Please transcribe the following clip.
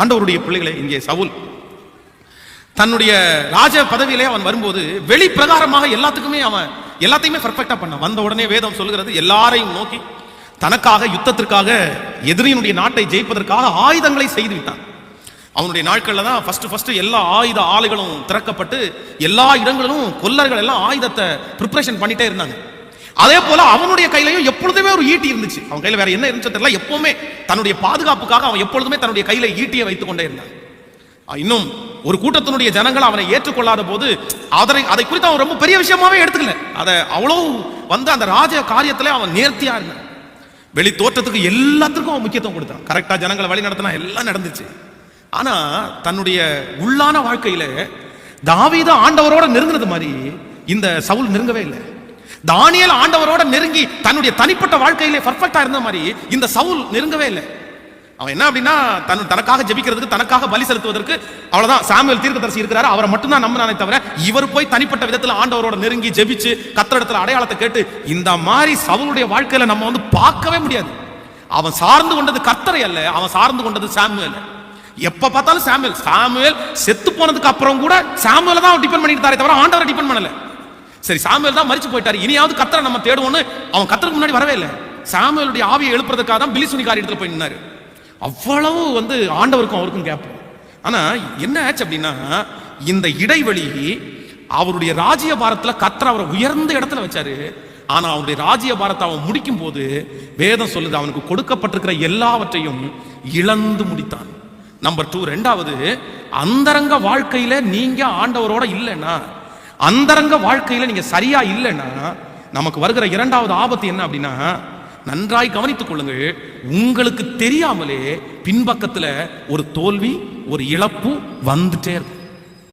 ஆண்டவருடைய பிள்ளைகளை இங்கே சவுல். தன்னுடைய ராஜ பதவியிலே அவன் வரும்போது வெளி பிரகாரமாக எல்லாத்துக்குமே அவன் எல்லாத்தையுமே பர்ஃபெக்டா பண்ணான். வந்த உடனே வேதம் சொல்கிறது எல்லாரையும் நோக்கி தனக்காக யுத்தத்திற்காக எதிரியினுடைய நாட்டை ஜெயிப்பதற்காக ஆயுதங்களை செய்து விட்டான். அவனுடைய நாட்கள்ல தான் ஃபர்ஸ்ட் ஃபர்ஸ்ட் எல்லா ஆயுத ஆலைகளும் திறக்கப்பட்டு எல்லா இடங்களிலும் கொல்லர்கள் எல்லாம் ஆயுதத்தை ப்ரிப்பரேஷன் பண்ணிட்டே இருந்தாங்க. அதே போல அவனுடைய கையிலையும் எப்பொழுதுமே ஒரு ஈட்டி இருந்துச்சு. அவன் கையில வேற என்ன இருந்துச்சு தெரியல. எப்பவுமே தன்னுடைய பாதுகாப்புக்காக அவன் எப்பொழுதுமே தன்னுடைய கையில ஈட்டியை வைத்துக் கொண்டே இருந்தான். இன்னும் ஒரு கூட்டத்தினுடைய ஜனங்கள் அவனை ஏற்றுக்கொள்ளாத போது அதனை அதை குறித்து அவன் ரொம்ப பெரிய விஷயமாவே எடுத்துக்கல. அதை அவ்வளோ வந்து அந்த ராஜ காரியத்துல அவன் நேர்த்தியா இருந்தான். வெளி தோற்றத்துக்கு எல்லாத்துக்கும் அவன் முக்கியத்துவம் கொடுத்தான். கரெக்டா ஜனங்களை வழி நடத்தினா எல்லாம் நடந்துச்சு. ஆனா தன்னுடைய உள்ளான வாழ்க்கையில தாவீத ஆண்டவரோட நெருங்கினது மாதிரி இந்த சவுல் நெருங்கவே இல்லை. தானியல் ஆண்டவரோட நெருங்கி தன்னுடைய தனிப்பட்ட வாழ்க்கையிலே பர்ஃபெக்டா இருந்த மாதிரி இந்த சவுல் நெருங்கவே இல்லை. அவன் என்ன அப்படின்னா தன் தனக்காக ஜெபிக்கிறதுக்கு தனக்காக பலி செலுத்துவதற்கு அவ்வளவுதான் சாமியல் தீர்க்கதரிசி இருக்கிறாரு. அவரை மட்டும்தான் நம்பினானே தவிர இவர் போய் தனிப்பட்ட விதத்தில் ஆண்டவரோட நெருங்கி ஜெபிச்சு கத்திரத்துல அடையாளத்தை கேட்டு இந்த மாதிரி சவுளுடைய வாழ்க்கையில நம்ம வந்து பார்க்கவே முடியாது. அவன் சார்ந்து கொண்டது கத்தரை அல்ல அவன் சார்ந்து கொண்டது சாமுவேல். எப்ப பார்த்தாலும் சாமுவேல் சாமுவேல் செத்து போனதுக்கு அப்புறம் கூட சாமுவேல தான் டிபெண்ட் பண்ணிட்டு தாரே தவிர ஆண்டவரை டிபெண்ட் பண்ணல. சரி சாமுவேல் தான் மறிச்சு போயிட்டாரு. இனியாவது கத்தரை நம்ம தேடுவோம்னு அவன் கத்தருக்கு முன்னாடி வரவே இல்லை. சாமுவேலுடைய ஆவியை எழுப்புறதுக்காக தான் பிலிசுனி காரியத்தில் போய் நின்னாரு. அவ்வளவு வந்து ஆண்டவருக்கும் அவருக்கும் கேப் ஆனா என்ன ஆச்சு அப்படின்னா இந்த இடைவெளி அவருடைய ராஜ்ய பாரத்துல கத்தர் அவரை உயர்ந்த இடத்துல வச்சாரு. ஆனா அவருடைய ராஜ்ய பாரத்தை அவன் முடிக்கும் போது வேதம் சொல்லுது அவனுக்கு கொடுக்கப்பட்டிருக்கிற எல்லாவற்றையும் இழந்து முடித்தான். நம்பர் டூ ரெண்டாவது அந்தரங்க வாழ்க்கையில நீங்க ஆண்டவரோட இல்லைன்னா அந்தரங்க வாழ்க்கையில நீங்க சரியா இல்லைன்னா நமக்கு வருகிற இரண்டாவது ஆபத்து என்ன அப்படின்னா நன்றாய் கவனித்துக் கொள்ளுங்கள். உங்களுக்கு தெரியாமலே பின்பக்கத்துல ஒரு தோல்வி ஒரு இழப்பு வந்துட்டே இருக்கும்.